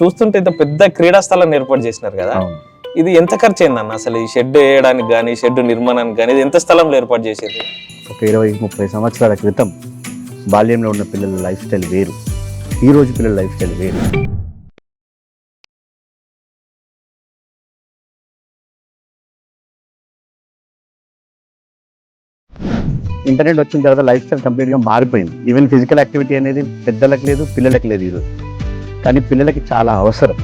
చూస్తుంటే ఇంత పెద్ద క్రీడా స్థలాన్ని ఏర్పాటు చేసినారు కదా. ఇది ఎంత ఖర్చు అయిందన్న అసలు ఈ షెడ్ వేయడానికి కానీ షెడ్ నిర్మాణానికి కానీ ఇది ఎంత స్థలంలో ఏర్పాటు చేసేది? ఒక ఇరవై ముప్పై సంవత్సరాల క్రితం బాల్యంలో ఉన్న పిల్లల లైఫ్ స్టైల్ వేరు. ఈ రోజు పిల్లల లైఫ్ స్టైల్ వేరు. ఇంటర్నెట్ వచ్చిన తర్వాత లైఫ్ స్టైల్ కంప్లీట్గా మారిపోయింది. ఈవెన్ ఫిజికల్ యాక్టివిటీ అనేది పెద్దలకు లేదు పిల్లలకు లేదు ఈరోజు. కానీ పిల్లలకి చాలా అవసరం.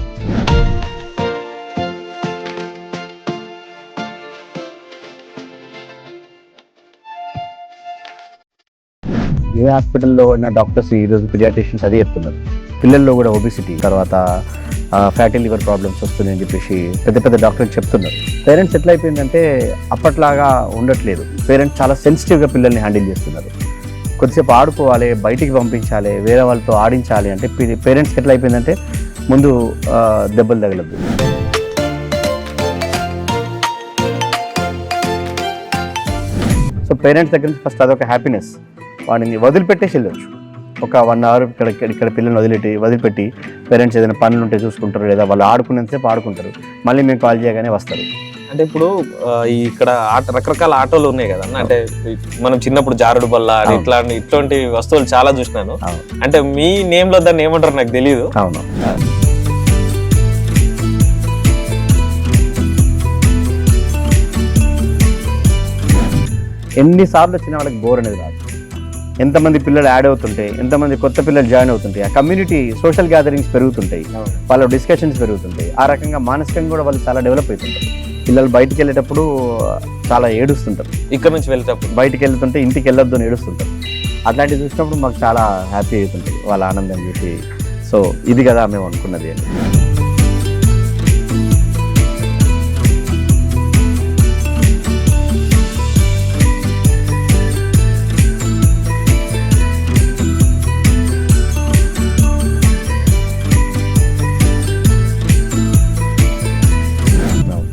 ఏ హాస్పిటల్లో ఉన్న డాక్టర్స్ ఈరోజు పిడియాట్రిషియన్స్ అదే చెప్తున్నారు. పిల్లల్లో కూడా ఒబిసిటీ తర్వాత ఫ్యాటీ లివర్ ప్రాబ్లమ్స్ వస్తున్నాయని చెప్పేసి పెద్ద పెద్ద డాక్టర్లు చెప్తున్నారు. పేరెంట్స్ ఎట్లా అయిపోయిందంటే అప్పట్లాగా ఉండట్లేదు. పేరెంట్స్ చాలా సెన్సిటివ్గా పిల్లల్ని హ్యాండిల్ చేస్తున్నారు. కొద్దిసేపు ఆడుకోవాలి బయటికి పంపించాలి వేరే వాళ్ళతో ఆడించాలి అంటే పేరెంట్స్కి ఎట్లా అయిపోయిందంటే ముందు దెబ్బలు తగలద్దు. సో పేరెంట్స్ దగ్గర నుంచి ఫస్ట్ అదొక హ్యాపీనెస్. వాడిని వదిలిపెట్టేసి వెళ్ళొచ్చు ఒక వన్ అవర్ ఇక్కడ ఇక్కడ- ఇక్కడ పిల్లల్ని వదిలిపెట్టి వదిలిపెట్టి పేరెంట్స్ ఏదైనా పనులు ఉంటే చూసుకుంటారు లేదా వాళ్ళు ఆడుకునేంతసేపు ఆడుకుంటారు. మళ్ళీ మేము కాల్ చేయగానే వస్తారు. అంటే ఇప్పుడు ఇక్కడ రకరకాల ఆటోలు ఉన్నాయి కదా అన్న? అంటే మనం చిన్నప్పుడు జారుడు బల్ల అవును. ఇట్లాంటి ఇట్లాంటి వస్తువులు చాలా చూసినాను. అంటే మీ నేమ్లో దాన్ని ఏమంటారు నాకు తెలియదు అవును. ఎన్నిసార్లు వచ్చిన వాళ్ళకి బోర్ అనేది రాదు. ఎంతమంది పిల్లలు యాడ్ అవుతుంటే ఎంతమంది కొత్త పిల్లలు జాయిన్ అవుతుంటాయి ఆ కమ్యూనిటీ సోషల్ గ్యాదరింగ్స్ పెరుగుతుంటాయి. వాళ్ళ డిస్కషన్స్ పెరుగుతుంటాయి. ఆ రకంగా మానసికంగా కూడా వాళ్ళు చాలా డెవలప్ అవుతుంటారు. పిల్లలు బయటికి వెళ్ళేటప్పుడు చాలా ఏడుస్తుంటారు. ఇక్కడ నుంచి వెళ్తేప్పుడు బయటికి వెళ్తుంటే ఇంటికి వెళ్ళొద్దు అని ఏడుస్తుంటారు. అట్లాంటివి చూసినప్పుడు మాకు చాలా హ్యాపీ అవుతుంటుంది వాళ్ళ ఆనందం చూసి. సో ఇది కదా మేము అనుకున్నది. అని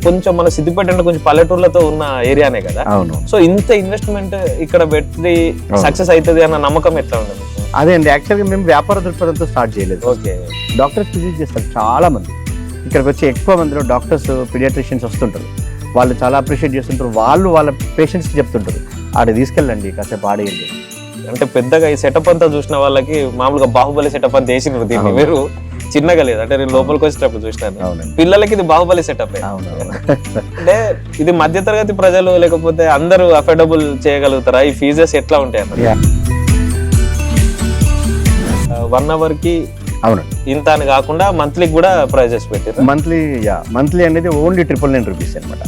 కొంచెం మన సిద్దిపేట అంటే కొంచెం పల్లెటూర్లతో ఉన్న ఏరియానే కదా. అవును. సో ఇంత ఇన్వెస్ట్మెంట్ ఇక్కడ పెట్టి. సక్సెస్ అవుతుంది అన్న నమ్మకం ఎట్లా మీకు? అదే అండి యాక్చువల్గా మేము వ్యాపార దృక్పథంతో స్టార్ట్ చేయలేదు. ఓకే. డాక్టర్స్ విజిట్ చేస్తారు చాలా మంది. ఇక్కడికి వచ్చి ఎక్కువ మందిలో డాక్టర్స్ పీడియాట్రిషియన్స్ వస్తుంటారు. వాళ్ళు చాలా అప్రిషియేట్ చేస్తుంటారు. వాళ్ళు వాళ్ళ పేషెంట్స్కి చెప్తుంటారు. ఆడ తీసుకెళ్ళండి కాసేపు ఆడేయండి. అంటే పెద్దగా ఈ సెటప్ అంతా చూసిన వాళ్ళకి మామూలుగా బాహుబలి సెటప్ అంతా వేసినారు దీన్ని. మీరు. చిన్నగా లేదు. అంటే నేను లోపలికి వచ్చేటప్పుడు చూసినాను. పిల్లలకి ఇది బాహుబలి సెటప్ అవును. అంటే ఇది మధ్యతరగతి ప్రజలు లేకపోతే అందరూ అఫోర్డబుల్ చేయగలుగుతారా? ఈ ఫీజెస్ ఎట్లా ఉంటాయి. వన్ అవర్కి అవునండి ఇంత అని కాకుండా మంత్లీకి కూడా ప్రైజెస్ పెట్టారు మంత్లీ యా. మంత్లీ అనేది ఓన్లీ ట్రిపుల్ నైన్ రూపీస్ అనమాట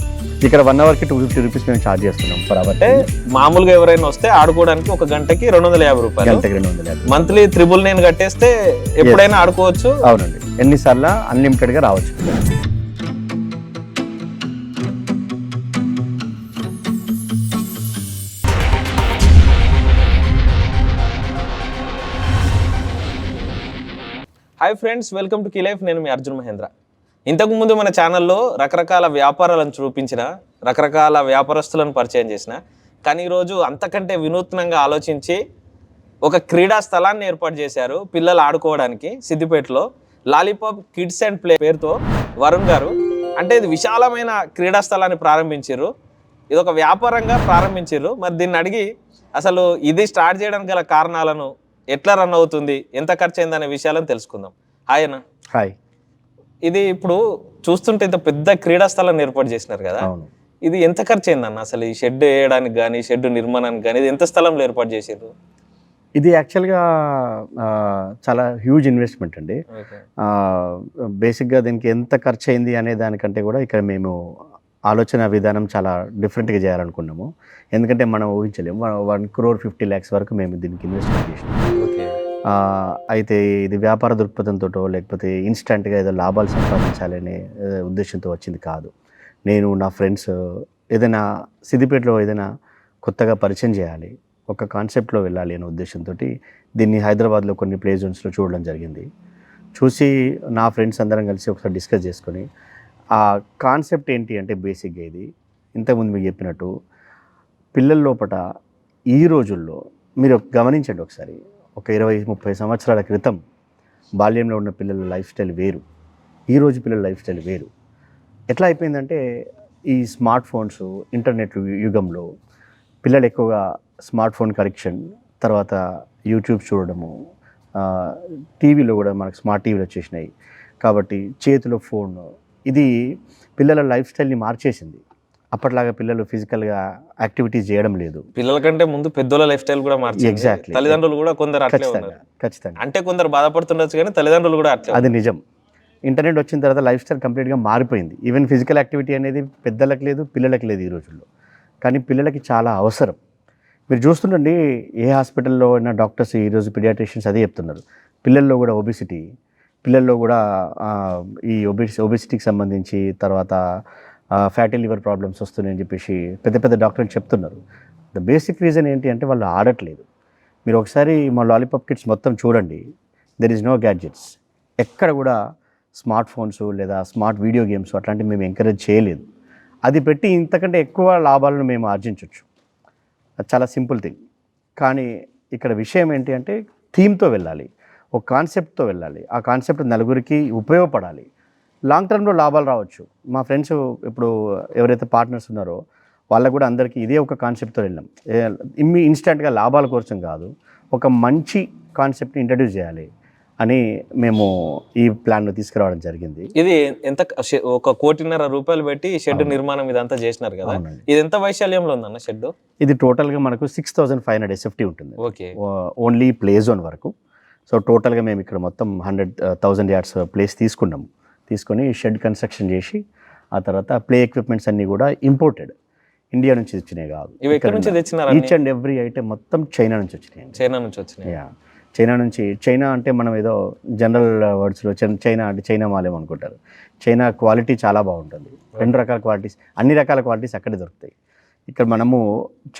ఇక్కడ వన్ అవర్కి టూ ఫిఫ్టీ రూపీస్ మేము ఛార్జ్ చేస్తున్నాం పర్ అవర్ అంటే మామూలుగా ఎవరైనా వస్తే ఆడుకోవడానికి ఒక గంటకి రెండు వందల యాభై రూపాయలు. గంటకి రెండు వందల యాభై మంత్లీ త్రిబుల్ నైన్ కట్టేస్తే ఎప్పుడైనా ఆడుకోవచ్చు. అవునండి. ఎన్నిసార్లు అన్లిమిటెడ్గా రావచ్చు. Hi friends welcome to life నేను మీ అర్జున్ మహేంద్ర. ఇంతకుముందు మన ఛానల్లో రకరకాల వ్యాపారాలను చూపించిన రకరకాల వ్యాపారస్తులను పరిచయం చేసిన కానీ ఈరోజు అంతకంటే వినూత్నంగా ఆలోచించి ఒక క్రీడా స్థలాన్ని ఏర్పాటు చేశారు పిల్లలు ఆడుకోవడానికి సిద్దిపేటలో. లాలీపాప్ కిడ్స్ అండ్ ప్లే పేరుతో వరుణ్ గారు. అంటే ఇది విశాలమైన క్రీడా స్థలాన్ని ప్రారంభించారు ఇది ఒక వ్యాపారంగా ప్రారంభించారు మరి దీన్ని అడిగి అసలు ఇది స్టార్ట్ చేయడానికి గల కారణాలను ఎట్లా రన్ అవుతుంది ఎంత ఖర్చు అయిందనే విషయాలను తెలుసుకుందాం. హాయ్ అన్న. హాయ్. ఇది ఇప్పుడు చూస్తుంటే ఇంత పెద్ద క్రీడా స్థలాన్ని ఏర్పాటు చేసినారు కదా. ఇది ఎంత ఖర్చు అయిందన్న అసలు ఈ షెడ్ వేయడానికి కానీ షెడ్ నిర్మాణానికి కానీ ఇది ఎంత స్థలంలో ఏర్పాటు చేసారు ఇది యాక్చువల్గా చాలా హ్యూజ్ ఇన్వెస్ట్మెంట్ అండి. బేసిక్గా దీనికి ఎంత ఖర్చు అయింది అనే దానికంటే కూడా ఇక్కడ మేము ఆలోచన విధానం చాలా డిఫరెంట్గా చేయాలనుకున్నాము. ఎందుకంటే మనం ఊహించలేము. వన్ క్రోర్ ఫిఫ్టీ ల్యాక్స్ వరకు మేము దీనికి ఇన్వెస్ట్మెంట్ చేసినాం ఓకే ఆ, అయితే ఇది వ్యాపార దృక్పథంతో లేకపోతే ఇన్స్టంట్గా ఏదో లాభాలు సంపాదించాలనే ఉద్దేశంతో వచ్చింది కాదు. నేను నా ఫ్రెండ్స్ ఏదైనా సిద్దిపేటలో ఏదైనా కొత్తగా పరిచయం చేయాలి ఒక కాన్సెప్ట్లో వెళ్ళాలి అనే ఉద్దేశంతో దీన్ని హైదరాబాద్లో కొన్ని ప్లే జోన్స్లో చూడడం జరిగింది. చూసి నా ఫ్రెండ్స్ అందరం కలిసి ఒకసారి డిస్కస్ చేసుకొని ఆ కాన్సెప్ట్ ఏంటి అంటే బేసిక్గా ఇది. ఇంతకుముందు మీకు చెప్పినట్టు పిల్లల లోపట ఈ రోజుల్లో మీరు గమనించండి ఒకసారి. ఒక ఇరవై ముప్పై సంవత్సరాల క్రితం బాల్యంలో ఉన్న పిల్లల లైఫ్ స్టైల్ వేరు. ఈరోజు పిల్లల లైఫ్ స్టైల్ వేరు. ఎట్లా అయిపోయిందంటే ఈ స్మార్ట్ ఫోన్స్ ఇంటర్నెట్ యుగంలో పిల్లలు ఎక్కువగా స్మార్ట్ ఫోన్ కరెక్షన్ తర్వాత యూట్యూబ్ చూడడము టీవీలో కూడా మనకు స్మార్ట్ టీవీలు వచ్చేసినాయి. కాబట్టి చేతిలో ఫోన్ ఇది పిల్లల లైఫ్ స్టైల్ని మార్చేసింది. అప్పట్లాగా పిల్లలు ఫిజికల్గా యాక్టివిటీస్ చేయడం లేదు. పిల్లల కంటే ముందు పెద్దోళ్ళ లైఫ్ స్టైల్ కూడా మార్చింది Exactly. తల్లిదండ్రులు కూడా కొందరు ఖచ్చితంగా ఖచ్చితంగా. అంటే కొందరు బాధపడుతుండొచ్చు కానీ తల్లిదండ్రులు కూడా అట్లే అది నిజం. ఇంటర్నెట్ వచ్చిన తర్వాత లైఫ్ స్టైల్ కంప్లీట్గా మారిపోయింది. ఈవెన్ ఫిజికల్ యాక్టివిటీ అనేది పెద్దలకు లేదు పిల్లలకి లేదు ఈ రోజుల్లో. కానీ పిల్లలకి చాలా అవసరం. మీరు చూస్తుండండి ఏ హాస్పిటల్లో ఉన్న డాక్టర్స్ ఈరోజు పిడియాట్రిషియన్స్ అదే చెప్తున్నారు. పిల్లల్లో కూడా ఒబిసిటీ పిల్లల్లో కూడా ఈ ఒబిసి ఒబిసిటీకి సంబంధించి తర్వాత ఫ్యాటీ లివర్ ప్రాబ్లమ్స్ వస్తున్నాయని చెప్పేసి పెద్ద పెద్ద డాక్టర్లు చెప్తున్నారు. ద బేసిక్ రీజన్ ఏంటి అంటే వాళ్ళు ఆడట్లేదు. మీరు ఒకసారి మా లాలీపాప్ కిట్స్ మొత్తం చూడండి. దెర్ ఇస్ నో గ్యాడ్జెట్స్ ఎక్కడ కూడా స్మార్ట్ ఫోన్స్ లేదా స్మార్ట్ వీడియో గేమ్స్ అట్లాంటివి మేము ఎంకరేజ్ చేయలేదు. అది పెట్టి ఇంతకంటే ఎక్కువ లాభాలను మేము ఆర్జించవచ్చు అది చాలా సింపుల్ థింగ్ కానీ ఇక్కడ విషయం ఏంటి అంటే థీమ్తో వెళ్ళాలి. ఒక కాన్సెప్ట్తో వెళ్ళాలి. ఆ కాన్సెప్ట్ నలుగురికి ఉపయోగపడాలి. లాంగ్ టర్మ్లో లాభాలు రావచ్చు. మా ఫ్రెండ్స్ ఇప్పుడు ఎవరైతే పార్ట్నర్స్ ఉన్నారో వాళ్ళకు కూడా అందరికీ ఇదే ఒక కాన్సెప్ట్తో వెళ్ళాం. ఇమ్మి ఇన్స్టెంట్గా లాభాల కోసం కాదు ఒక మంచి కాన్సెప్ట్ని ఇంట్రడ్యూస్ చేయాలి అని మేము ఈ ప్లాన్ను తీసుకురావడం జరిగింది. ఇది ఎంత ఒక కోటిన్నర రూపాయలు పెట్టి షెడ్ నిర్మాణం ఇదంతా చేసినారు కదా. ఇది ఎంత వైశాల్యంలో ఉందన్న షెడ్ ఇది టోటల్గా మనకు six thousand five hundred SFT ఉంటుంది. ఓకే. ఓన్లీ ప్లే జోన్ వరకు. సో టోటల్గా మేము ఇక్కడ మొత్తం హండ్రెడ్ థౌజండ్ యార్డ్స్ ప్లేస్ తీసుకున్నాము. తీసుకొని షెడ్ కన్స్ట్రక్షన్ చేసి ఆ తర్వాత ప్లే ఎక్విప్మెంట్స్ అన్నీ కూడా ఇంపోర్టెడ్. ఇండియా నుంచి వచ్చినాయి కాదు. ఇవి ఎక్కడి నుంచి తెచ్చినారు ఈచ్ అండ్ ఎవ్రీ ఐటమ్ మొత్తం చైనా నుంచి వచ్చినాయి చైనా నుంచి వచ్చినాయి. యా. చైనా నుంచి చైనా అంటే మనం ఏదో జనరల్ వర్డ్స్లో చైనా అంటే చైనా మాలేం అనుకుంటారు. చైనా క్వాలిటీ చాలా బాగుంటుంది. రెండు రకాల క్వాలిటీస్ అన్ని రకాల క్వాలిటీస్ అక్కడే దొరుకుతాయి. ఇక్కడ మనము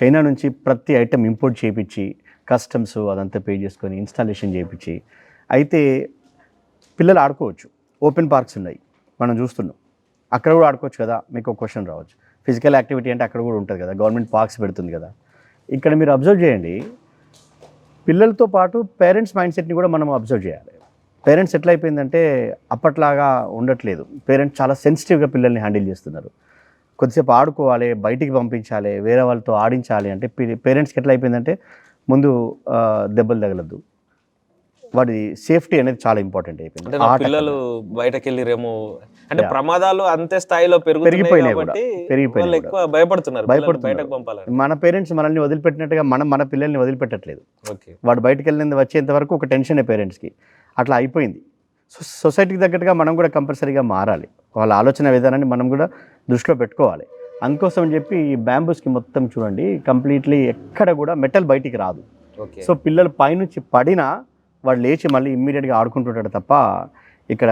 చైనా నుంచి ప్రతి ఐటెం ఇంపోర్ట్ చేయించి కస్టమ్స్ అదంతా పే చేసుకొని ఇన్స్టాలేషన్ చేయించి అయితే పిల్లలు ఆడుకోవచ్చు. ఓపెన్ పార్క్స్ ఉన్నాయి. మనం చూస్తున్నాం. అక్కడ కూడా ఆడుకోవచ్చు కదా? మీకు ఒక క్వశ్చన్ రావచ్చు. ఫిజికల్ యాక్టివిటీ అంటే అక్కడ కూడా ఉంటుంది కదా? గవర్నమెంట్ పార్క్స్ పెడుతుంది కదా? ఇక్కడ మీరు అబ్జర్వ్ చేయండి. పిల్లలతో పాటు పేరెంట్స్ మైండ్ సెట్ని కూడా మనం అబ్జర్వ్ చేయాలి. పేరెంట్స్ ఎట్లయిపోయిందంటే అప్పట్లాగా ఉండట్లేదు. పేరెంట్స్ చాలా సెన్సిటివ్గా పిల్లల్ని హ్యాండిల్ చేస్తున్నారు. కొద్దిసేపు ఆడుకోవాలి బయటికి పంపించాలి వేరే వాళ్ళతో ఆడించాలి అంటే పేరెంట్స్కి ఎట్లా అయిపోయిందంటే ముందు దెబ్బలు తగలద్దు. వాడి సేఫ్టీ అనేది చాలా ఇంపార్టెంట్ అయిపోయింది. పిల్లలు బయటకు వెళ్ళిరేమో అంటే. ప్రమాదాలు అంతే స్థాయిలో పెరిగిపోయినాయి ఎక్కువ భయపడుతున్నారు భయపడుతున్నారు. మన పేరెంట్స్ మనల్ని వదిలిపెట్టినట్టుగా మనం మన పిల్లల్ని వదిలిపెట్టట్లేదు. వాడు బయటకు వెళ్ళింది వచ్చేంత వరకు ఒక టెన్షనే పేరెంట్స్కి. అట్లా అయిపోయింది. సో సొసైటీకి తగ్గట్టుగా మనం కూడా కంపల్సరీగా మారాలి. వాళ్ళ ఆలోచన విధానాన్ని మనం కూడా దృష్టిలో పెట్టుకోవాలి. అందుకోసం అని చెప్పి ఈ బ్యాంబూస్కి మొత్తం చూడండి. కంప్లీట్లీ ఎక్కడ కూడా మెటల్ బయటికి రాదు. సో పిల్లలు పైనుంచి పడినా వాడు లేచి మళ్ళీ ఇమ్మీడియట్గా ఆడుకుంటుంటాడు తప్ప ఇక్కడ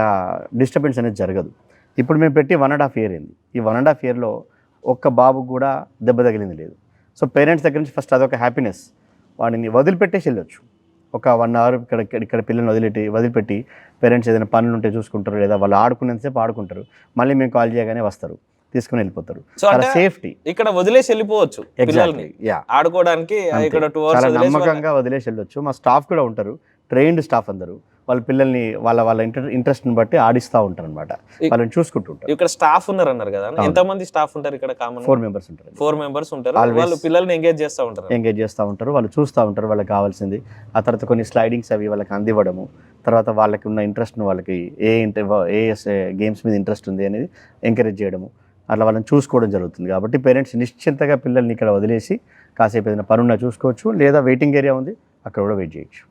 డిస్టర్బెన్స్ అనేది జరగదు. ఇప్పుడు మేము పెట్టి వన్ అండ్ హాఫ్ ఇయర్ అయింది. ఈ వన్ అండ్ హాఫ్ ఇయర్లో ఒక్క బాబుకు కూడా దెబ్బ తగిలింది లేదు. సో పేరెంట్స్ దగ్గర నుంచి ఫస్ట్ అదొక హ్యాపీనెస్. వాడిని వదిలిపెట్టేసి వెళ్ళొచ్చు. ఒక వన్ అవర్ ఇక్కడ ఇక్కడ- పిల్లల్ని వదిలిపెట్టి వదిలిపెట్టి పేరెంట్స్ ఏదైనా పనులు ఉంటే చూసుకుంటారు లేదా వాళ్ళు ఆడుకునేంతసేపు ఆడుకుంటారు. మళ్ళీ మేము కాల్ చేయగానే వస్తారు. తీసుకుని వెళ్ళిపోతారు. చాలా సేఫ్టీ. ఇక్కడ వదిలేసి వెళ్ళిపోవచ్చు పిల్లల్ని. ఎగ్జాక్ట్లీ యా ఆడుకోవడానికి. ఇక్కడ చాలా నమ్మకంగా వదిలేసి వెళ్ళొచ్చు. మా స్టాఫ్ కూడా ఉంటారు. ట్రైన్డ్ స్టాఫ్ అందరూ. వాళ్ళ పిల్లల్ని వాళ్ళ వాళ్ళ ఇంటర్ ఇంట్రెస్ట్ని బట్టి ఆడిస్తూ ఉంటారు అనమాట వాళ్ళని చూసుకుంటూ ఉంటారు. ఇక్కడ స్టాఫ్ ఉన్నారు అన్నారు కదా. ఎంత మంది స్టాఫ్ ఉంటారు ఇక్కడ కామన్ ఫోర్ మెంబర్స్ ఉంటారు ఫోర్ మెంబర్స్ ఉంటారు. వాళ్ళు పిల్లల్ని ఎంగేజ్ చేస్తూ ఉంటారు. ఎంగేజ్ చేస్తూ ఉంటారు. వాళ్ళు చూస్తూ ఉంటారు వాళ్ళకి కావాల్సింది. ఆ తర్వాత కొన్ని స్లైడింగ్స్ అవి వాళ్ళకి అందివ్వడము. తర్వాత వాళ్ళకి ఉన్న ఇంట్రెస్ట్ను వాళ్ళకి ఏ ఇంట ఏ గేమ్స్ మీద ఇంట్రెస్ట్ ఉంది అనేది ఎంకరేజ్ చేయడము. అట్లా వాళ్ళని చూసుకోవడం జరుగుతుంది. కాబట్టి పేరెంట్స్ నిశ్చింతగా పిల్లల్ని ఇక్కడ వదిలేసి కాసేపు ఏదైనా పనున్నా చూసుకోవచ్చు లేదా వెయిటింగ్ ఏరియా ఉంది అక్కడ కూడా వెయిట్ చేయొచ్చు.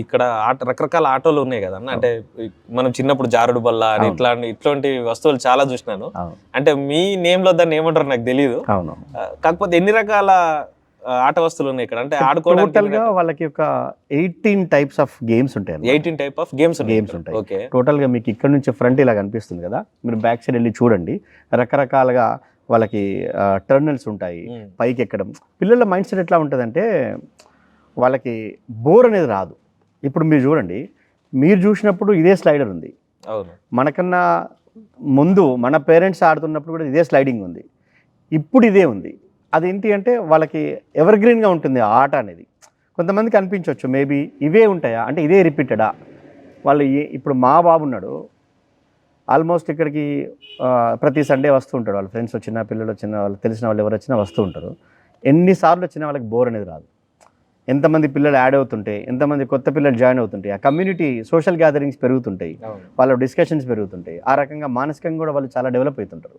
ఇక్కడ ఆట రకరకాల ఆటోలు ఉన్నాయి కదా అన్న? అంటే మనం చిన్నప్పుడు జారుడు బల్ల అని. ఇట్లాంటి ఇట్లాంటి వస్తువులు చాలా చూసినాను. అంటే మీ నేమ్లో దాన్ని ఏమంటారు నాకు తెలియదు అవును కాకపోతే ఎన్ని రకాల ఆట వస్తువులు ఉన్నాయి ఇక్కడ? అంటే టోటల్ ఆడుకోవడానికి గా వాళ్ళకి ఒక ఎయిటీన్ టైప్స్ ఆఫ్ గేమ్స్ ఉంటాయి eighteen type of games Games ఉంటాయి. ఓకే. టోటల్గా మీకు ఇక్కడ నుంచి ఫ్రంట్ ఇలా కనిపిస్తుంది కదా? మీరు బ్యాక్ సైడ్ వెళ్ళి చూడండి. రకరకాలుగా వాళ్ళకి టర్నల్స్ ఉంటాయి. పైకి ఎక్కడం. పిల్లల మైండ్ సెట్ ఎట్లా ఉంటుందంటే వాళ్ళకి బోర్ అనేది రాదు. ఇప్పుడు మీరు చూడండి మీరు చూసినప్పుడు ఇదే స్లైడర్ ఉంది. అవును. మనకన్నా ముందు మన పేరెంట్స్ ఆడుతున్నప్పుడు కూడా ఇదే స్లైడింగ్ ఉంది. ఇప్పుడు ఇదే ఉంది. అదేంటి అంటే వాళ్ళకి ఎవర్ గ్రీన్గా ఉంటుంది ఆ ఆట అనేది. కొంతమందికి అనిపించవచ్చు మేబీ ఇవే ఉంటాయా? అంటే ఇదే రిపీటెడా వాళ్ళు ఇప్పుడు మా బాబు ఉన్నాడు. ఆల్మోస్ట్ ఇక్కడికి ప్రతి సండే వస్తూ ఉంటాడు. వాళ్ళ ఫ్రెండ్స్ వచ్చిన పిల్లలు వచ్చిన వాళ్ళు తెలిసిన వాళ్ళు ఎవరు వచ్చినా వస్తూ ఉంటారు. ఎన్నిసార్లు వచ్చినా వాళ్ళకి బోర్ అనేది రాదు. ఎంతమంది పిల్లలు యాడ్ అవుతుంటే ఎంతమంది కొత్త పిల్లలు జాయిన్ అవుతుంటాయి ఆ కమ్యూనిటీ సోషల్ గ్యాదరింగ్స్ పెరుగుతుంటాయి. వాళ్ళ డిస్కషన్స్ పెరుగుతుంటాయి. ఆ రకంగా మానసికంగా కూడా వాళ్ళు చాలా డెవలప్ అవుతుంటారు.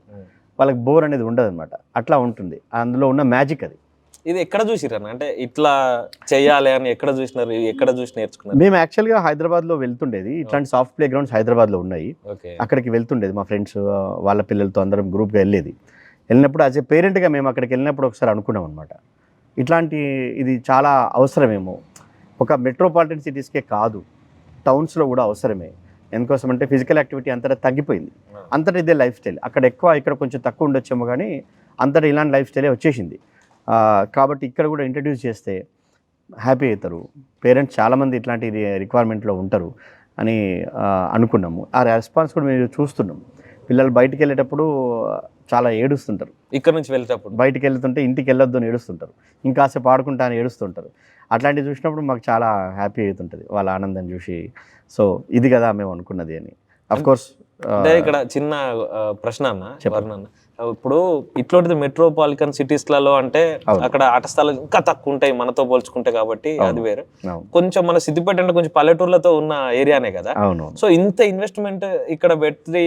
వాళ్ళకి బోర్ అనేది ఉండదు అనమాట అట్లా ఉంటుంది. అందులో ఉన్న మ్యాజిక్ అది. ఇది ఎక్కడ చూసిరన్న అంటే ఇట్లా చెయ్యాలి అని ఎక్కడ చూసినారు? ఎక్కడ చూసి నేర్చుకున్నారు? మేము యాక్చువల్గా హైదరాబాద్లో వెళ్తుండేది. ఇట్లాంటి సాఫ్ట్ ప్లే గ్రౌండ్స్ హైదరాబాద్లో ఉన్నాయి. అక్కడికి వెళ్తుండేది మా ఫ్రెండ్స్ వాళ్ళ పిల్లలతో అందరం గ్రూప్గా వెళ్ళేది. వెళ్ళినప్పుడు యాజ్ ఏ పేరెంట్గా మేము అక్కడికి వెళ్ళినప్పుడు ఒకసారి అనుకున్నాం అనమాట ఇట్లాంటి ఇది చాలా అవసరమేమో. ఒక మెట్రోపాలిటన్ సిటీస్కే కాదు టౌన్స్లో కూడా అవసరమే. ఎందుకోసం అంటే ఫిజికల్ యాక్టివిటీ అంతటా తగ్గిపోయింది. అంతటా ఇదే లైఫ్ స్టైల్ అక్కడ ఎక్కువ ఇక్కడ కొంచెం తక్కువ ఉండొచ్చేమో కానీ అంతటా ఇలాంటి లైఫ్ స్టైలే వచ్చేసింది. కాబట్టి ఇక్కడ కూడా ఇంట్రడ్యూస్ చేస్తే హ్యాపీ అవుతారు. పేరెంట్స్ చాలామంది ఇట్లాంటి రిక్వైర్మెంట్లో ఉంటారు అని అనుకున్నాము. ఆ రెస్పాన్స్ కూడా మేము చూస్తున్నాం. పిల్లలు బయటికి వెళ్ళేటప్పుడు చాలా ఏడుస్తుంటారు. ఇక్కడ నుంచి వెళ్ళేటప్పుడు? బయటికి వెళ్తుంటే ఇంటికి వెళ్ళొద్దు అని ఏడుస్తుంటారు. ఇంకాసేపు ఆడుకుంటా అని ఏడుస్తుంటారు. అట్లాంటివి చూసినప్పుడు మాకు చాలా హ్యాపీ అవుతుంటుంది వాళ్ళ ఆనందం చూసి. సో ఇది కదా మేము అనుకున్నది అని. అఫ్ కోర్స్ అంటే ఇక్కడ చిన్న ప్రశ్న అన్న చెప్పండి. ఇప్పుడు ఇట్లాంటిది మెట్రోపాలిటన్ సిటీస్లలో అంటే. అక్కడ ఆట స్థలాలు ఇంకా తక్కువ ఉంటాయి మనతో పోల్చుకుంటే కాబట్టి. అది వేరు. కొంచెం మన సిద్దిపేట అంటే కొంచెం పల్లెటూర్లతో ఉన్న ఏరియానే కదా. సో ఇంత ఇన్వెస్ట్మెంట్ ఇక్కడ పెట్టి.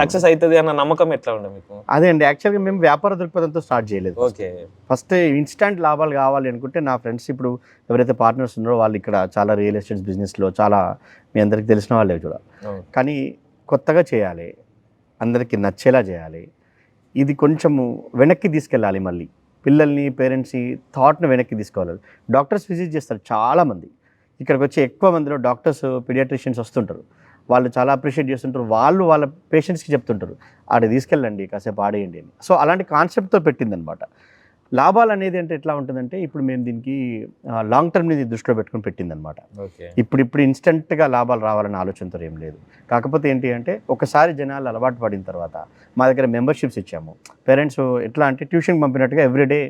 సక్సెస్ అవుతుంది అన్న నమ్మకం ఎట్లా ఉండే మీకు? అదే అండి. యాక్చువల్గా మేము వ్యాపార దృక్పథంతో స్టార్ట్ చేయలేదు ఓకే. ఫస్ట్ ఇన్స్టంట్ లాభాలు కావాలి అనుకుంటే నా ఫ్రెండ్స్ ఇప్పుడు ఎవరైతే పార్ట్నర్స్ ఉన్నారో వాళ్ళు ఇక్కడ చాలా రియల్ ఎస్టేట్ బిజినెస్లో చాలా మీ అందరికి తెలిసిన వాళ్ళే కూడా కానీ కొత్తగా చేయాలి. అందరికీ నచ్చేలా చేయాలి. ఇది కొంచెము వెనక్కి తీసుకెళ్ళాలి మళ్ళీ. పిల్లల్ని పేరెంట్స్ని థాట్ని వెనక్కి తీసుకోవాలి. డాక్టర్స్ విజిట్ చేస్తారు చాలామంది. ఇక్కడికి వచ్చి ఎక్కువ మందిలో డాక్టర్స్ పీడియాట్రిషియన్స్ వస్తుంటారు. వాళ్ళు చాలా అప్రిషియేట్ చేస్తుంటారు. వాళ్ళు వాళ్ళ పేషెంట్స్కి చెప్తుంటారు. ఆడ తీసుకెళ్ళండి కాసేపు ఆడేయండి అని. సో అలాంటి కాన్సెప్ట్తో పెట్టిందనమాట. లాభాలు అనేది అంటే ఎట్లా ఉంటుందంటే ఇప్పుడు మేము దీనికి లాంగ్ టర్మ్ని దృష్టిలో పెట్టుకుని పెట్టిందనమాట ఇప్పుడు ఇప్పుడు ఇన్స్టెంట్గా లాభాలు రావాలనే ఆలోచనతో ఏం లేదు. కాకపోతే ఏంటి అంటే ఒకసారి జనాలు అలవాటు పడిన తర్వాత మా దగ్గర మెంబర్షిప్స్ ఇచ్చాము. పేరెంట్స్ ఎట్లా అంటే ట్యూషన్కి పంపినట్టుగా ఎవ్రీడే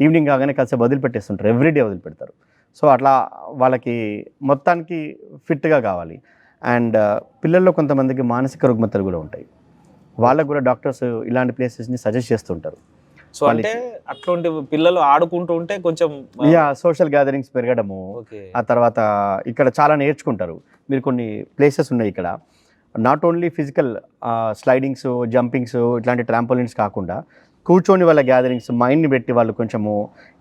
ఈవినింగ్ కాగానే కాసేపు వదిలిపెట్టేస్తుంటారు ఎవ్రీడే వదిలిపెడతారు సో అట్లా వాళ్ళకి మొత్తానికి ఫిట్గా కావాలి. అండ్ పిల్లల్లో కొంతమందికి మానసిక రుగ్మతలు కూడా ఉంటాయి. వాళ్ళకు కూడా డాక్టర్స్ ఇలాంటి ప్లేసెస్ని సజెస్ట్ చేస్తుంటారు సో అంటే అట్లాంటి పిల్లలు ఆడుకుంటూ ఉంటే కొంచెం యా సోషల్ గ్యాదరింగ్స్ పెరగడము. ఆ తర్వాత ఇక్కడ చాలా నేర్చుకుంటారు. మీరు కొన్ని ప్లేసెస్ ఉన్నాయి ఇక్కడ. Not only physical slidings jumpings ఇట్లాంటి ట్రాంపోలిన్స్ కాకుండా కూర్చొని వాళ్ళ గ్యాదరింగ్స్ మైండ్ని పెట్టి వాళ్ళు కొంచెము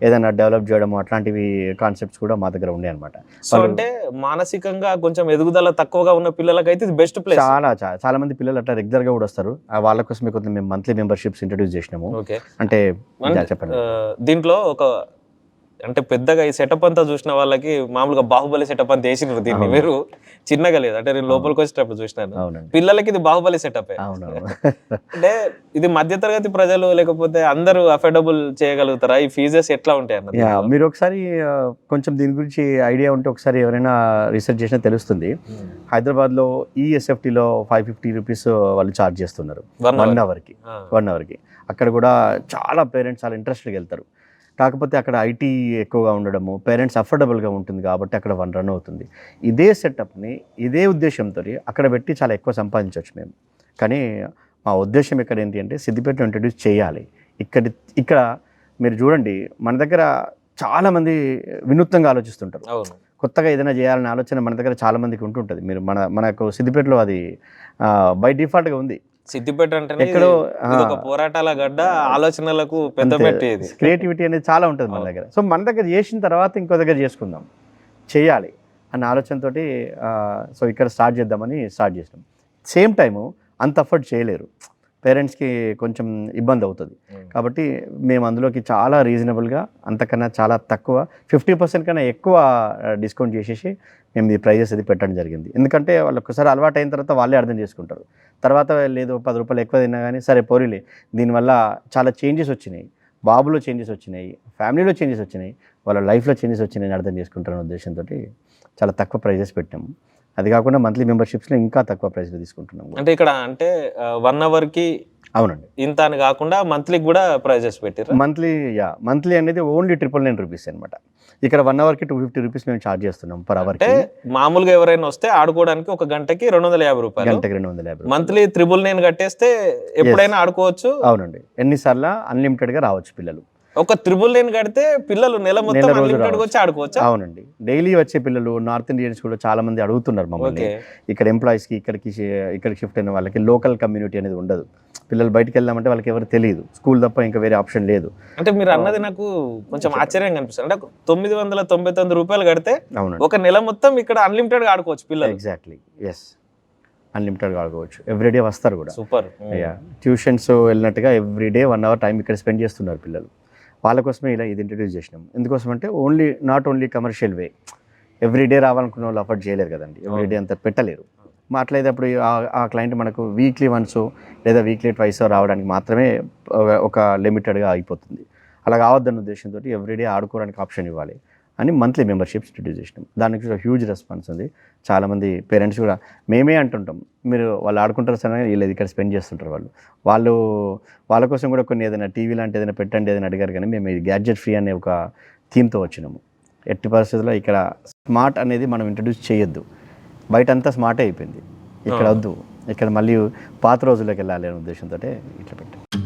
ఏదైనా డెవలప్ చేయడము అట్లాంటివి కాన్సెప్ట్స్ కూడా మా దగ్గర ఉన్నాయి అనమాట సో అంటే మానసికంగా కొంచెం ఎదుగుదల తక్కువగా ఉన్న పిల్లలకైతే ఇది బెస్ట్ ప్లేస్ చాలా చాలా చాలా మంది పిల్లలు అట్లా రెగ్యులర్గా కూడా వస్తారు. ఆ వాళ్ళ కొంత మేము మంత్లీ మెంబర్షిప్స్ ఇంట్రడ్యూస్ చేసినాము. ఓకే అంటే చెప్పండి. దీంట్లో ఒక అంటే పెద్దగా ఈ సెటప్ అంతా చూసిన వాళ్ళకి మామూలుగా బాహుబలి సెటప్ అంతా వేసినారు దీన్ని. మీరు చిన్నగా లేదు. అంటే నేను లోపలికి వచ్చేటప్పుడు చూసినాను. పిల్లలకి ఇది బాహుబలి సెటప్ అంటే ఇది మధ్యతరగతి ప్రజలు లేకపోతే అందరూ అఫోర్డబుల్ చేయగలుగుతారా? ఈ ఫీజెస్ ఎట్లా ఉంటాయి అన్నది యా మీరు ఒకసారి కొంచెం దీని గురించి ఐడియా ఉంటే ఒకసారి ఎవరైనా రీసెర్చ్ చేసినా తెలుస్తుంది. హైదరాబాద్లో ఈ ఎస్ఎఫ్టీలో ఫైవ్ ఫిఫ్టీ రూపీస్ వాళ్ళు ఛార్జ్ చేస్తున్నారు. వన్. అవర్కి వన్ అవర్కి అక్కడ కూడా చాలా పేరెంట్స్ చాలా ఇంట్రెస్ట్గా వెళ్తారు. కాకపోతే అక్కడ ఐటీ ఎక్కువగా ఉండడము పేరెంట్స్ అఫోర్డబుల్గా ఉంటుంది కాబట్టి అక్కడ వన్ రన్ అవుతుంది. ఇదే సెటప్ని ఇదే ఉద్దేశంతో అక్కడ పెట్టి చాలా ఎక్కువ సంపాదించవచ్చు మేము. కానీ మా ఉద్దేశం ఇక్కడ ఏంటి అంటే సిద్దిపేటలో ఇంట్రడ్యూస్ చేయాలి. ఇక్కడ ఇక్కడ మీరు చూడండి మన దగ్గర చాలామంది వినూత్నంగా ఆలోచిస్తుంటారు. కొత్తగా ఏదైనా చేయాలనే ఆలోచన మన దగ్గర చాలా మందికి ఉంటుంటుంది. మీరు మన మనకు సిద్దిపేటలో అది బై డిఫాల్ట్గా ఉంది. సిద్దిపేట అంటే ఎక్కడో, ఒక. పోరాటాల గడ్డ ఆలోచనలకు పెద్ద క్రియేటివిటీ అనేది చాలా ఉంటుంది మన. దగ్గర. సో మన దగ్గర చేసిన తర్వాత ఇంకో దగ్గర చేసుకుందాం. చేయాలి అన్న ఆలోచనతోటి సో ఇక్కడ స్టార్ట్ చేద్దామని స్టార్ట్ చేసినాం. సేమ్ టైము అంత అఫోర్డ్ చేయలేరు. పేరెంట్స్కి కొంచెం ఇబ్బంది అవుతుంది. కాబట్టి మేము అందులోకి చాలా రీజనబుల్గా అంతకన్నా చాలా తక్కువ ఫిఫ్టీ పర్సెంట్ కన్నా ఎక్కువ డిస్కౌంట్ చేసేసి మేము ఈ ప్రైజెస్ అది పెట్టడం జరిగింది. ఎందుకంటే వాళ్ళు ఒకసారి అలవాటు అయిన తర్వాత వాళ్ళే అర్థం చేసుకుంటారు. తర్వాత లేదు పది రూపాయలు ఎక్కువ తిన్నా కానీ సరే పోరీలే దీనివల్ల చాలా చేంజెస్ వచ్చినాయి. బాబులో చేంజెస్ వచ్చినాయి ఫ్యామిలీలో చేంజెస్ వచ్చినాయి వాళ్ళ లైఫ్లో చేంజెస్ వచ్చినాయి అని అర్థం చేసుకుంటారనే ఉద్దేశంతో చాలా తక్కువ ప్రైజెస్ పెట్టాము. అది కాకుండా మంత్లీ మెంబర్షిప్స్లో ఇంకా తక్కువ ప్రైస్లో తీసుకుంటున్నాము అంటే ఇక్కడ అంటే వన్ అవర్కి అవునండి. ఇంత అని కాకుండా మంత్లీకి కూడా ప్రైజెస్ పెట్టిర్రు? మంత్లీ యా మంత్లీ అనేది ఓన్లీ ట్రిపుల్ నైన్ రూపీస్ అనమాట ఇక్కడ వన్ అవర్కి టూ ఫిఫ్టీ రూపీస్ మేము ఛార్జ్ చేస్తున్నాం పర్ అంటే అవర్కి మామూలుగా ఎవరైనా వస్తే ఆడుకోవడానికి ఒక గంటకి రెండు వందల యాభై రూపాయలు. గంటకి రెండు వందల యాభై మంత్లీ త్రిబుల్ నైన్ కట్టేస్తే ఎప్పుడైనా ఆడుకోవచ్చు. అవునండి. ఎన్నిసార్లు అన్లిమిటెడ్గా రావచ్చు పిల్లలు. ఒక త్రిబుల్ నైన్ కడితే పిల్లలు నెల మొత్తం అన్లిమిటెడ్. వచ్చి ఆడుకోవచ్చా? అవునండి. డైలీ వచ్చే పిల్లలు నార్త్ ఇండియన్స్ కూడా చాలా మంది అడుగుతున్నారు మమ్మల్ని. ఇక్కడ ఎంప్లాయీస్కి ఇక్కడికి షి- ఇక్కడికి షిఫ్ట్ అయిన వాళ్ళకి లోకల్ కమ్యూనిటీ అనేది ఉండదు. పిల్లలు బయటికి వెళ్దామంటే వాళ్ళకి ఎవరు తెలియదు. స్కూల్ తప్ప ఇంకా వేరే ఆప్షన్ లేదు. అంటే మీరు అన్నది నాకు కొంచెం ఆశ్చర్యంగా అనిపిస్తుంది. అంటే తొమ్మిది వందల తొంభై తొమ్మిది రూపాయలు కడితే ఒక నెల మొత్తం ఇక్కడ అన్లిమిటెడ్ ఆడుకోవచ్చు పిల్లలు. ఎగ్జాక్ట్లీ ఎస్ అన్లిమిటెడ్గా ఆడుకోవచ్చు. ఎవ్రీడే వస్తారు కూడా. సూపర్ యా ట్యూషన్స్ వెళ్ళినట్టుగా ఎవ్రీడే వన్ అవర్ టైం ఇక్కడ స్పెండ్ చేస్తున్నారు పిల్లలు. వాళ్ళ కోసమే ఇలా ఇది ఇంట్రడ్యూస్ చేసినాం. ఎందుకోసం అంటే only not only commercial way everyday రావాలనుకున్న వాళ్ళు అఫోర్డ్ చేయలేరు కదండి. ఎవ్రీడే అంత పెట్టలేరు. మాట్లాడేటప్పుడు ఆ- ఆ క్లయింట్ మనకు వీక్లీ వన్స్ లేదా వీక్లీ ట్వైస్ రావడానికి మాత్రమే ఒక- ఒక లిమిటెడ్గా అయిపోతుంది. అలా కావద్దన్న ఉద్దేశంతో ఎవ్రీడే ఆడుకోవడానికి ఆప్షన్ ఇవ్వాలి. అని మంత్లీ మెంబర్షిప్స్ ఇంట్రడ్యూస్ చేసినాం. దానికి కూడా హ్యూజ్ రెస్పాన్స్ ఉంది. చాలామంది పేరెంట్స్ కూడా మేమే అంటుంటాం. మీరు వాళ్ళు ఆడుకుంటారు సరే వీళ్ళు ఇక్కడ స్పెండ్ చేస్తుంటారు వాళ్ళు. వాళ్ళు వాళ్ళ కోసం కూడా కొన్ని ఏదైనా టీవీ లాంటి ఏదైనా పెట్టండి ఏదైనా అడిగారు కానీ మేము గ్యాడ్జెట్ ఫ్రీ అనే ఒక థీమ్తో వచ్చినాము. ఎట్టి పరిస్థితుల్లో ఇక్కడ స్మార్ట్ అనేది మనం ఇంట్రడ్యూస్ చేయొద్దు. బయట అంతా స్మార్టే అయిపోయింది. ఇక్కడ వద్దు. ఇక్కడ మళ్ళీ పాత రోజుల్లోకి వెళ్ళాలి అనే ఉద్దేశంతో ఇట్లా పెట్టాం.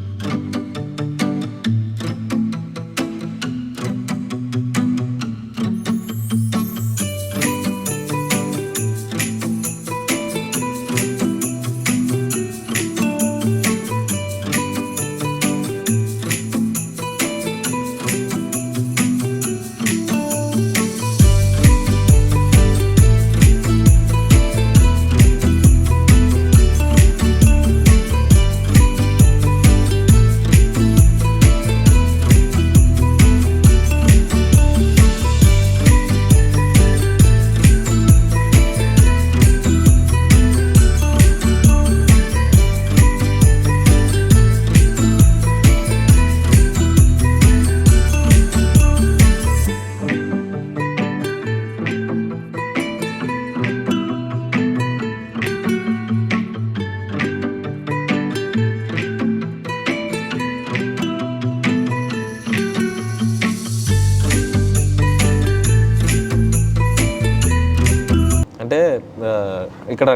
ఇక్కడ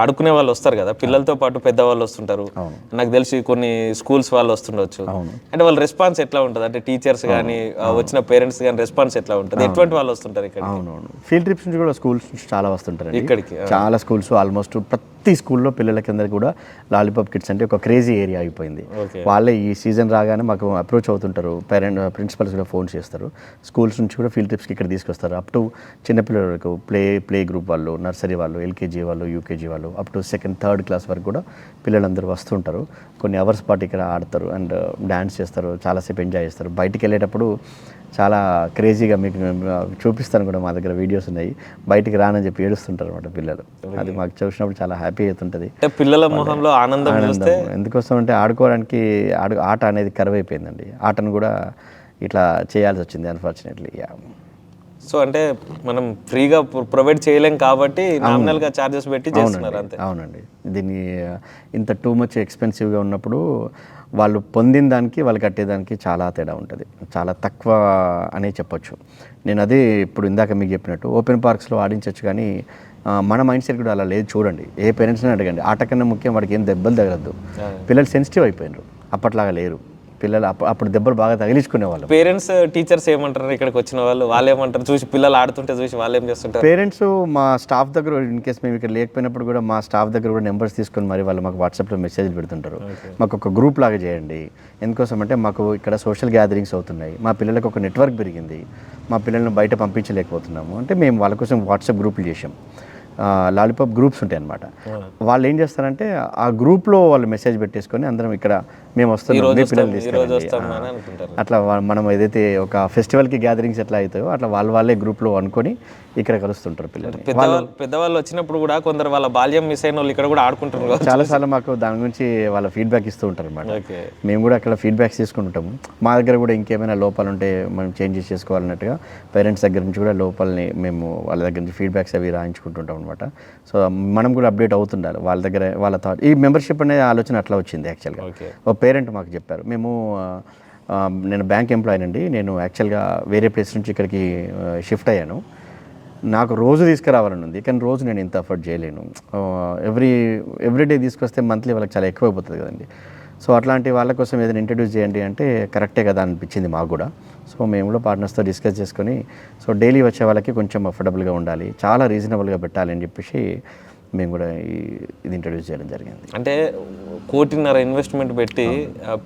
ఆడుకునే వాళ్ళు వస్తారు కదా పిల్లలతో పాటు పెద్దవాళ్ళు వస్తుంటారు. నాకు తెలిసి కొన్ని స్కూల్స్ వాళ్ళు వస్తుండొచ్చు. అంటే వాళ్ళ రెస్పాన్స్ ఎట్లా ఉంటుంది? అంటే టీచర్స్ కానీ వచ్చిన పేరెంట్స్ కానీ రెస్పాన్స్ ఎట్లా ఉంటుంది? ఎటువంటి వాళ్ళు వస్తుంటారు ఇక్కడ అవునవును. ఫీల్డ్ ట్రిప్స్ నుంచి కూడా స్కూల్స్ నుంచి చాలా వస్తుంటారండి. ఇక్కడికి. చాలా స్కూల్స్ ఆల్మోస్ట్ ప్రతి స్కూల్లో పిల్లలకి అందరికీ కూడా లాలీపాప్ కిడ్స్ అంటే ఒక క్రేజీ ఏరియా అయిపోయింది. వాళ్ళే ఈ సీజన్ రాగానే మాకు అప్రోచ్ అవుతుంటారు. పేరెంట్ ప్రిన్సిపల్స్ కూడా ఫోన్ చేస్తారు. స్కూల్స్ నుంచి కూడా ఫీల్డ్ ట్రిప్స్కి ఇక్కడ తీసుకొస్తారు. అప్ టు చిన్నపిల్లల వరకు ప్లే ప్లే గ్రూప్ వాళ్ళు నర్సరీ వాళ్ళు ఎల్కేజీ వాళ్ళు యూకేజీ వాళ్ళు. Up to second third class వరకు కూడా పిల్లలందరూ వస్తుంటారు కొన్ని అవర్స్ పాటు ఇక్కడ ఆడతారు అండ్ డ్యాన్స్ చేస్తారు చాలాసేపు ఎంజాయ్ చేస్తారు. బయటికి వెళ్ళేటప్పుడు చాలా క్రేజీగా మీకు మేము చూపిస్తాను కూడా మా దగ్గర వీడియోస్ ఉన్నాయి. బయటికి రానని చెప్పి ఏడుస్తుంటారు అనమాట పిల్లలు. అది మాకు చూసినప్పుడు చాలా హ్యాపీ అవుతుంటుంది. పిల్లల మొహంలో ఆనందం ఎందుకోసం అంటే ఆడుకోవడానికి ఆడు ఆట అనేది కరువు అయిపోయిందండి ఆటను కూడా ఇట్లా చేయాల్సి వచ్చింది అన్ఫార్చునేట్లీ సో అంటే మనం ఫ్రీగా ప్రొవైడ్ చేయలేం కాబట్టి నామినల్గా చార్జెస్ పెట్టి చేస్తున్నారు అంతే. అవునండి. దీన్ని ఇంత టూ మచ్ ఎక్స్పెన్సివ్గా ఉన్నప్పుడు వాళ్ళు పొందిన దానికి వాళ్ళు కట్టేదానికి చాలా తేడా ఉంటుంది. చాలా తక్కువ అనే చెప్పొచ్చు. నేను అదే ఇప్పుడు ఇందాక మీకు చెప్పినట్టు ఓపెన్ పార్క్స్లో ఆడించవచ్చు కానీ మన మైండ్ సెట్ కూడా అలా లేదు చూడండి. ఏ పేరెంట్స్ని అడగండి. ఆట కన్నా ముఖ్యం వాడికి ఏం దెబ్బలు తగలద్దు. పిల్లలు సెన్సిటివ్ అయిపోయినారు. అప్పట్లాగా లేరు. పిల్లలు అప్పుడు దెబ్బలు బాగా తగిలించుకునే వాళ్ళం పేరెంట్స్ టీచర్స్ ఏమంటారు? ఇక్కడికి వచ్చిన వాళ్ళు వాళ్ళు ఏమంటారు చూసి పిల్లలు ఆడుతుంటే చూసి వాళ్ళు ఏం చేస్తుంటారు? పేరెంట్స్ మా స్టాఫ్ దగ్గర ఇన్ కేస్ మేము ఇక్కడ లేకపోయినప్పుడు కూడా మా స్టాఫ్ దగ్గర కూడా నెంబర్స్ తీసుకొని మరి వాళ్ళు మాకు వాట్సాప్లో మెసేజ్లు పెడుతుంటారు. మాకు ఒక గ్రూప్ లాగా చేయండి. ఎందుకోసం అంటే మాకు ఇక్కడ సోషల్ గ్యాదరింగ్స్ అవుతున్నాయి. మా పిల్లలకు ఒక నెట్వర్క్ పెరిగింది. మా పిల్లల్ని బయట పంపించలేకపోతున్నాము. అంటే మేము వాళ్ళ కోసం వాట్సాప్ గ్రూపులు చేసాం లాలీపాప్ గ్రూప్స్ ఉంటాయి అనమాట వాళ్ళు ఏం చేస్తారంటే ఆ గ్రూప్లో వాళ్ళు మెసేజ్ పెట్టేసుకొని అందరం ఇక్కడ మేము వస్తున్నాం మీ తీసుకెళ్ళండి. అట్లా మనం ఏదైతే ఒక ఫెస్టివల్కి గ్యాదరింగ్స్ ఎట్లా అవుతాయో అట్లా వాళ్ళ వాళ్ళే గ్రూప్లో అనుకొని ఇక్కడ కలుస్తుంటారు పిల్లలు పెద్దవాళ్ళు పెద్దవాళ్ళు వచ్చినప్పుడు కూడా కొందరు వాళ్ళ బాల్యం మిస్ అయిన వాళ్ళు ఇక్కడ కూడా ఆడుకుంటారు చాలాసార్లు మాకు దాని గురించి వాళ్ళ ఫీడ్బ్యాక్ ఇస్తూ ఉంటారు అనమాట మేము కూడా అక్కడ ఫీడ్బ్యాక్స్ తీసుకుంటుంటాము మా దగ్గర కూడా ఇంకేమైనా లోపాలు ఉంటే మనం చేంజెస్ చేసుకోవాలన్నట్టుగా పేరెంట్స్ దగ్గర నుంచి కూడా లోపాలని మేము వాళ్ళ దగ్గర నుంచి ఫీడ్బ్యాక్స్ అవి రాయించుకుంటుంటాం అనమాట సో మనం కూడా అప్డేట్ అవుతుండాలి. వాళ్ళ దగ్గర వాళ్ళ థాట్ ఈ మెంబర్షిప్ అనే ఆలోచన అట్లా వచ్చింది యాక్చువల్గా పేరెంట్ మాకు చెప్పారు. మేము నేను బ్యాంక్ ఎంప్లాయీ అండి. నేను యాక్చువల్గా వేరే ప్లేస్ నుంచి ఇక్కడికి షిఫ్ట్ అయ్యాను. నాకు రోజు తీసుకురావాలని ఉంది. కానీ రోజు నేను ఇంత అఫోర్డ్ చేయలేను. ఎవ్రీ ఎవ్రీడే తీసుకొస్తే మంత్లీ వాళ్ళకి చాలా ఎక్కువ అయిపోతుంది కదండి. సో అట్లాంటి వాళ్ళ కోసం ఏదైనా ఇంట్రడ్యూస్ చేయండి అంటే కరెక్టే కదా అనిపించింది మాకు కూడా. సో మేము కూడా పార్ట్నర్స్తో డిస్కస్ చేసుకొని సో డైలీ వచ్చే వాళ్ళకి కొంచెం అఫోర్డబుల్గా ఉండాలి. చాలా రీజనబుల్గా పెట్టాలి అని చెప్పేసి మేము కూడా ఇది ఇంట్రడ్యూస్ చేయడం జరిగింది. అంటే కోటిన్నర ఇన్వెస్ట్మెంట్ పెట్టి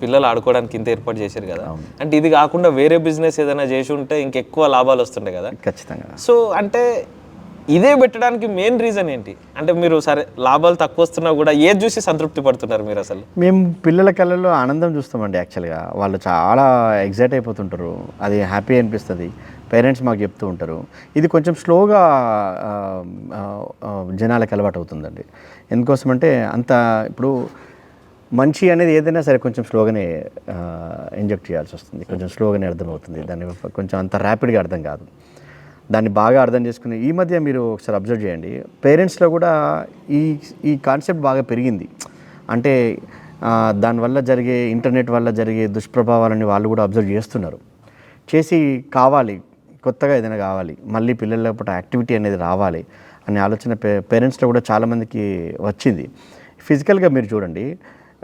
పిల్లలు ఆడుకోవడానికి ఇంత ఏర్పాటు చేశారు కదా. అంటే ఇది కాకుండా వేరే బిజినెస్ ఏదైనా చేసి ఉంటే ఇంకెక్కువ లాభాలు వస్తుండే కదా. ఖచ్చితంగా. సో అంటే ఇదే పెట్టడానికి మెయిన్ రీజన్ ఏంటి? అంటే మీరు సరే లాభాలు తక్కువ వస్తున్నా కూడా ఏది చూసి సంతృప్తి పడుతున్నారు మీరు అసలు? మేము పిల్లల కళ్ళల్లో ఆనందం చూస్తామండి యాక్చువల్గా వాళ్ళు చాలా ఎగ్జైట్ అయిపోతుంటారు. అది హ్యాపీ అనిపిస్తుంది. పేరెంట్స్ మాకు చెప్తూ ఉంటారు. ఇది కొంచెం స్లోగా జనాలకు అలవాటు అవుతుందండి. ఎందుకోసమంటే అంత ఇప్పుడు మంచి అనేది ఏదైనా సరే కొంచెం స్లోగానే ఇంజెక్ట్ చేయాల్సి వస్తుంది. కొంచెం స్లోగానే అర్థమవుతుంది. దాన్ని కొంచెం అంత ర్యాపిడ్గా అర్థం కాదు. దాన్ని బాగా అర్థం చేసుకుని ఈ మధ్య మీరు ఒకసారి అబ్జర్వ్ చేయండి. పేరెంట్స్లో కూడా ఈ ఈ కాన్సెప్ట్ బాగా పెరిగింది. అంటే దానివల్ల జరిగే ఇంటర్నెట్ వల్ల జరిగే దుష్ప్రభావాలని వాళ్ళు కూడా అబ్జర్వ్ చేస్తున్నారు. చేసి కావాలి. కొత్తగా ఏదైనా కావాలి మళ్ళీ పిల్లల పూట యాక్టివిటీ అనేది రావాలి అనే ఆలోచన పే పేరెంట్స్లో కూడా చాలామందికి వచ్చింది. ఫిజికల్గా మీరు చూడండి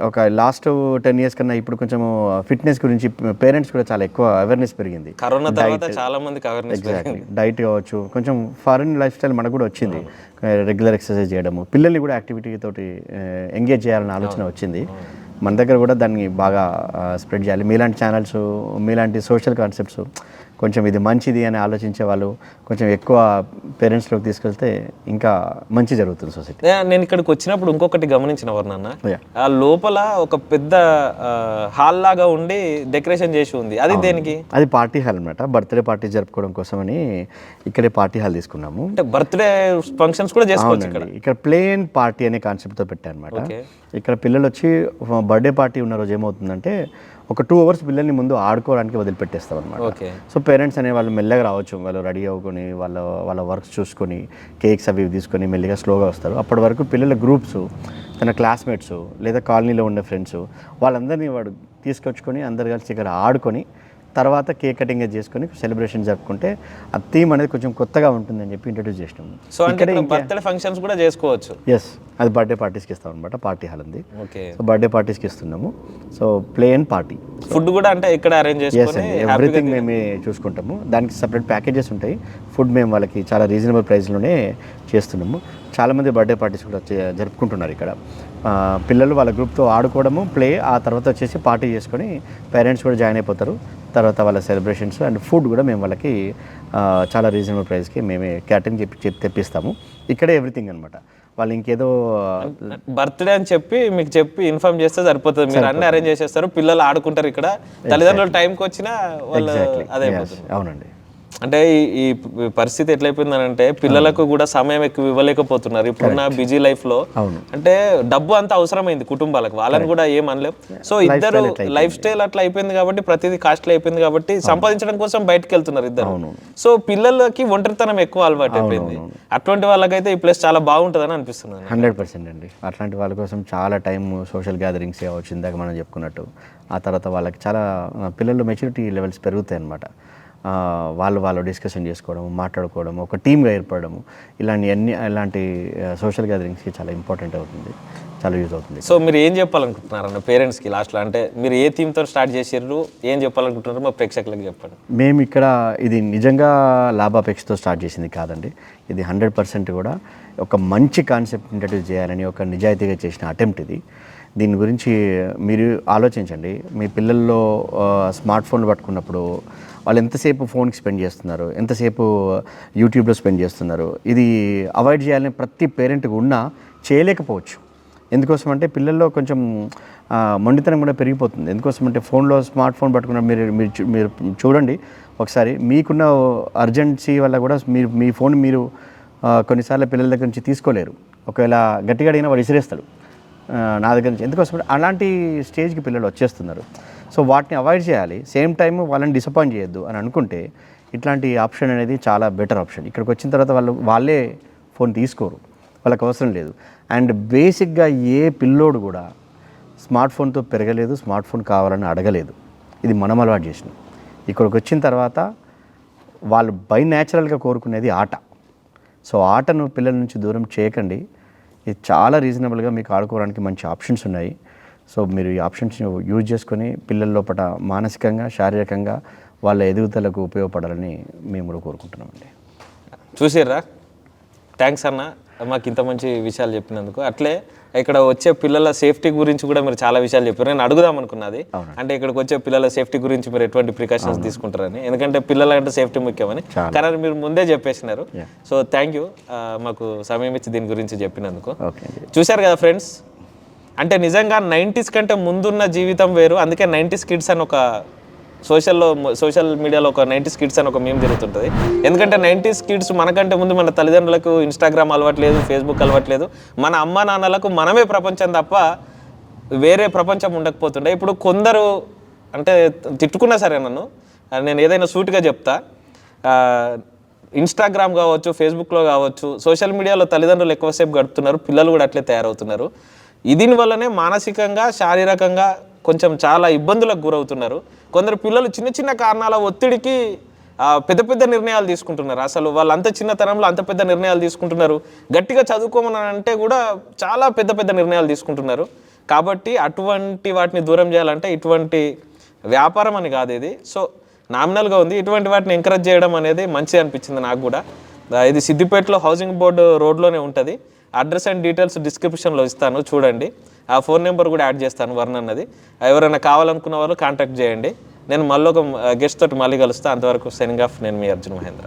ఒక లాస్ట్ టెన్ ఇయర్స్ కన్నా ఇప్పుడు కొంచెం ఫిట్నెస్ గురించి పేరెంట్స్ కూడా చాలా ఎక్కువ అవేర్నెస్ పెరిగింది. కరోనా తర్వాత చాలా మందికి అవేర్నెస్ ఎగ్జాక్ట్లీ. డైట్ కావచ్చు కొంచెం ఫారిన్ లైఫ్ స్టైల్ మనకు కూడా వచ్చింది. రెగ్యులర్ ఎక్సర్సైజ్ చేయడము పిల్లల్ని కూడా యాక్టివిటీ తోటి ఎంగేజ్ చేయాలన్న ఆలోచన వచ్చింది. మన దగ్గర కూడా దాన్ని బాగా స్ప్రెడ్ చేయాలి. మీలాంటి ఛానల్స్ మీలాంటి సోషల్ కాన్సెప్ట్స్ కొంచెం ఇది మంచిది అని ఆలోచించే వాళ్ళు కొంచెం ఎక్కువ పేరెంట్స్లోకి తీసుకెళ్తే ఇంకా మంచి జరుగుతుంది సొసైటీ నేను ఇక్కడికి వచ్చినప్పుడు ఇంకొకటి గమనించిన వర్ణన్న. ఆ లోపల ఒక పెద్ద హాల్ లాగా ఉండి డెకరేషన్ చేసి ఉంది. అది దేనికి? అది పార్టీ హాల్ అనమాట బర్త్డే పార్టీ జరుపుకోవడం కోసమని ఇక్కడే పార్టీ హాల్ తీసుకున్నాము. అంటే బర్త్డే ఫంక్షన్స్ కూడా చేసుకోవచ్చు ఇక్కడ. ఇక్కడ ప్లేన్ పార్టీ అనే కాన్సెప్ట్తో పెట్టాను అనమాట ఇక్కడ పిల్లలు వచ్చి బర్త్డే పార్టీ ఉన్న రోజు ఏమవుతుందంటే ఒక టూ అవర్స్ పిల్లల్ని ముందు ఆడుకోవడానికి వదిలిపెట్టేస్తాం అనమాట ఓకే. సో పేరెంట్స్ అనే వాళ్ళు మెల్లగా రావచ్చు వాళ్ళు రెడీ అవ్వుకొని వాళ్ళ వాళ్ళ వర్క్స్ చూసుకొని కేక్స్ అవి ఇవి తీసుకొని మెల్లిగా స్లోగా వస్తారు. అప్పటి వరకు పిల్లల గ్రూప్స్ తన క్లాస్మేట్స్ లేదా కాలనీలో ఉండే ఫ్రెండ్స్ వాళ్ళందరినీ వాడు తీసుకొచ్చుకొని అందరు కలిసి ఇక్కడ ఆడుకొని తర్వాత కేక్ కటింగ్ చేసుకొని సెలబ్రేషన్ జరుపుకుంటే ఆ థీమ్ అనేది కొంచెం కొత్తగా ఉంటుందని చెప్పి ఇంట్రడ్యూస్ చేసినాము సో అంటే బర్త్డే ఫంక్షన్స్ కూడా చేసుకోవచ్చు. ఎస్ అది బర్త్డే పార్టీస్కి ఇస్తాం అనమాట పార్టీ హాల్ ఉంది. ఓకే సో బర్త్డే పార్టీస్కి ఇస్తున్నాము. సో ప్లేన్ పార్టీ ఫుడ్ కూడా అంటే ఇక్కడ అరేంజ్ చేసుకొని అండి ఎవ్రీథింగ్ మేమే చూసుకుంటాము. దానికి సపరేట్ ప్యాకేజెస్ ఉంటాయి. ఫుడ్ మేము వాళ్ళకి చాలా రీజనబుల్ ప్రైస్లోనే చేస్తున్నాము. చాలామంది బర్త్డే పార్టీస్ కూడా జరుపుకుంటున్నారు ఇక్కడ. పిల్లలు వాళ్ళ గ్రూప్తో ఆడుకోవడము ప్లే ఆ తర్వాత వచ్చేసి పార్టీ చేసుకొని పేరెంట్స్ కూడా జాయిన్ అయిపోతారు. తర్వాత వాళ్ళ సెలబ్రేషన్స్ అండ్ ఫుడ్ కూడా మేము వాళ్ళకి చాలా రీజనబుల్ ప్రైస్కి మేమే క్యాటరింగ్ చెప్పి చెప్పి తెప్పిస్తాము. ఇక్కడే ఎవ్రీథింగ్ అనమాట వాళ్ళు ఇంకేదో బర్త్డే అని చెప్పి మీకు చెప్పి ఇన్ఫార్మ్ చేస్తే సరిపోతుంది. మీరు అన్ని అరేంజ్ చేసేస్తారు పిల్లలు ఆడుకుంటారు ఇక్కడ. తల్లిదండ్రులు టైంకి వచ్చినా వాళ్ళు అదే అవునండి. అంటే ఈ పరిస్థితి ఎట్లయిపోయిందంటే పిల్లలకు కూడా సమయం ఎక్కువ ఇవ్వలేకపోతున్నారు. ఇప్పుడున్న బిజీ లైఫ్లో అవును. అంటే డబ్బు అంత అవసరమైంది కుటుంబాలకు వాళ్ళని కూడా ఏం అనలేం. సో ఇద్దరు లైఫ్ స్టైల్ అట్లా అయిపోయింది కాబట్టి ప్రతిదీ కాస్ట్లీ అయిపోయింది కాబట్టి సంపాదించడం కోసం బయటకు వెళ్తున్నారు ఇద్దరు సో పిల్లలకి ఒంటరితనం ఎక్కువ అలవాటు అయిపోయింది. అటువంటి వాళ్ళకైతే ఈ ప్లేస్ చాలా బాగుంటుందని అనిపిస్తుంది హండ్రెడ్ పర్సెంట్ అండి. అట్లాంటి వాళ్ళ కోసం చాలా టైం సోషల్ గ్యాదరింగ్స్ అవ్వచ్చు ఇందాక మనం చెప్పుకున్నట్టు. ఆ తర్వాత వాళ్ళకి చాలా పిల్లలు మెచ్యూరిటీ లెవెల్స్ పెరుగుతాయి అన్నమాట ఆ, వాళ్ళు వాళ్ళు డిస్కషన్ చేసుకోవడం మాట్లాడుకోవడం ఒక టీమ్గా ఏర్పడము ఇలాంటి అన్ని ఇలాంటి సోషల్ గ్యాదరింగ్స్కి చాలా ఇంపార్టెంట్ అవుతుంది చాలా యూజ్ అవుతుంది. సో మీరు ఏం చెప్పాలనుకుంటున్నారు అన్న పేరెంట్స్కి లాస్ట్లో అంటే మీరు ఏ థీమ్తో స్టార్ట్ చేసారు ఏం చెప్పాలనుకుంటున్నారు మా ప్రేక్షకులకు చెప్పండి. మేము ఇక్కడ ఇది నిజంగా లాభాపేక్షతో స్టార్ట్ చేసింది కాదండి. ఇది హండ్రెడ్ పర్సెంట్ కూడా ఒక మంచి కాన్సెప్ట్ ఇంట్రడ్యూస్ చేయాలని ఒక నిజాయితీగా చేసిన అటెంప్ట్ ఇది. దీని గురించి మీరు ఆలోచించండి. మీ పిల్లల్లో స్మార్ట్ ఫోన్లు పట్టుకున్నప్పుడు వాళ్ళు ఎంతసేపు ఫోన్కి స్పెండ్ చేస్తున్నారు? ఎంతసేపు యూట్యూబ్లో స్పెండ్ చేస్తున్నారు? ఇది అవాయిడ్ చేయాలని ప్రతి పేరెంట్కి ఉన్నా చేయలేకపోవచ్చు. ఎందుకోసం అంటే పిల్లల్లో కొంచెం మొండితనం కూడా పెరిగిపోతుంది. ఎందుకోసం అంటే ఫోన్లో స్మార్ట్ ఫోన్ పట్టుకున్న మీరు మీరు చూ- మీరు చూడండి. ఒకసారి మీకున్న అర్జెన్సీ వల్ల కూడా మీరు మీ ఫోన్ మీరు కొన్నిసార్లు పిల్లల దగ్గర నుంచి తీసుకోలేరు. ఒకవేళ గట్టిగా అడిగినా వాడు విసిరేస్తాడు నా దగ్గర నుంచి. ఎందుకోసం అలాంటి స్టేజ్కి పిల్లలు వచ్చేస్తున్నారు. సో వాటిని అవాయిడ్ చేయాలి. సేమ్ టైం వాళ్ళని డిసప్పాయింట్ చేయొద్దు అని అనుకుంటే ఇట్లాంటి ఆప్షన్ అనేది చాలా బెటర్ ఆప్షన్. ఇక్కడికి వచ్చిన తర్వాత వాళ్ళు వాళ్ళే ఫోన్ తీసుకోరు. వాళ్ళకి అవసరం లేదు. అండ్ బేసిక్గా ఏ పిల్లోడు కూడా స్మార్ట్ ఫోన్తో పెరగలేదు స్మార్ట్ ఫోన్ కావాలని అడగలేదు. ఇది మనం అలవాటు చేసినాం. ఇక్కడికి వచ్చిన తర్వాత వాళ్ళు బై న్యాచురల్గా కోరుకునేది ఆట. సో ఆటను పిల్లల నుంచి దూరం చేయకండి. ఇది చాలా రీజనబుల్గా మీకు ఆడుకోవడానికి మంచి ఆప్షన్స్ ఉన్నాయి. సో మీరు ఈ ఆప్షన్స్ యూజ్ చేసుకొని పిల్లల లోపల మానసికంగా శారీరకంగా వాళ్ళ ఎదుగుదలకు ఉపయోగపడాలని మేము కూడా కోరుకుంటున్నామండి. చూసిర్రా? థ్యాంక్స్ అన్న. మాకు ఇంత మంచి విషయాలు చెప్పినందుకు. అట్లే ఇక్కడ వచ్చే పిల్లల సేఫ్టీ గురించి కూడా మీరు చాలా విషయాలు చెప్పారు. నేను అడుగుదాం అనుకున్నది. అంటే ఇక్కడికి వచ్చే పిల్లల సేఫ్టీ గురించి మీరు ఎటువంటి ప్రికాషన్స్ తీసుకుంటారని. ఎందుకంటే పిల్లల అంటే సేఫ్టీ ముఖ్యమని. కానీ మీరు ముందే చెప్పేసినారు. So thank you. మాకు సమయం ఇచ్చి దీని గురించి చెప్పినందుకు. చూశారు కదా ఫ్రెండ్స్? అంటే నిజంగా నైంటీస్ కంటే ముందున్న జీవితం వేరు. అందుకే నైంటీస్ కిడ్స్ అని ఒక సోషల్లో సోషల్ మీడియాలో ఒక నైంటీస్ కిడ్స్ అని ఒక మేము జరుగుతుంటుంది. ఎందుకంటే నైంటీస్ కిడ్స్ మనకంటే ముందు మన తల్లిదండ్రులకు ఇన్స్టాగ్రామ్ అలవట్లేదు ఫేస్బుక్ అలవట్లేదు. మన అమ్మ నాన్నలకు మనమే ప్రపంచం తప్ప వేరే ప్రపంచం ఉండకపోతుండే. ఇప్పుడు కొందరు అంటే తిట్టుకున్నా సరే నన్ను నేను ఏదైనా సూటిగా చెప్తా. ఇన్స్టాగ్రామ్ కావచ్చు ఫేస్బుక్లో కావచ్చు సోషల్ మీడియాలో తల్లిదండ్రులు ఎక్కువసేపు గడుపుతున్నారు పిల్లలు కూడా అట్లే తయారవుతున్నారు. దీని వల్లనే మానసికంగా శారీరకంగా కొంచెం చాలా ఇబ్బందులకు గురవుతున్నారు. కొందరు పిల్లలు చిన్న చిన్న కారణాల ఒత్తిడికి పెద్ద పెద్ద నిర్ణయాలు తీసుకుంటున్నారు. అసలు వాళ్ళు అంత చిన్నతనంలో అంత పెద్ద నిర్ణయాలు తీసుకుంటున్నారు. గట్టిగా చదువుకోమని అంటే కూడా చాలా పెద్ద పెద్ద నిర్ణయాలు తీసుకుంటున్నారు. కాబట్టి అటువంటి వాటిని దూరం చేయాలంటే ఇటువంటి వ్యాపారం అని కాదు ఇది. సో నామినల్గా ఉంది. ఇటువంటి వాటిని ఎంకరేజ్ చేయడం అనేది మంచిది అనిపించింది నాకు కూడా. ఇది సిద్దిపేటలో హౌసింగ్ బోర్డు రోడ్లోనే ఉంటుంది. అడ్రస్ అండ్ డీటెయిల్స్ డిస్క్రిప్షన్లో ఇస్తాను చూడండి. ఆ ఫోన్ నెంబర్ కూడా యాడ్ చేస్తాను వర్ణ అన్నది. ఎవరైనా కావాలనుకున్న వాళ్ళు కాంటాక్ట్ చేయండి. నేను మళ్ళీ ఒక గెస్ట్ తోటి మళ్ళీ కలుస్తాను అంతవరకు సెనింగ్ ఆఫ్ నేను మీ అర్జున్ మహేంద్ర.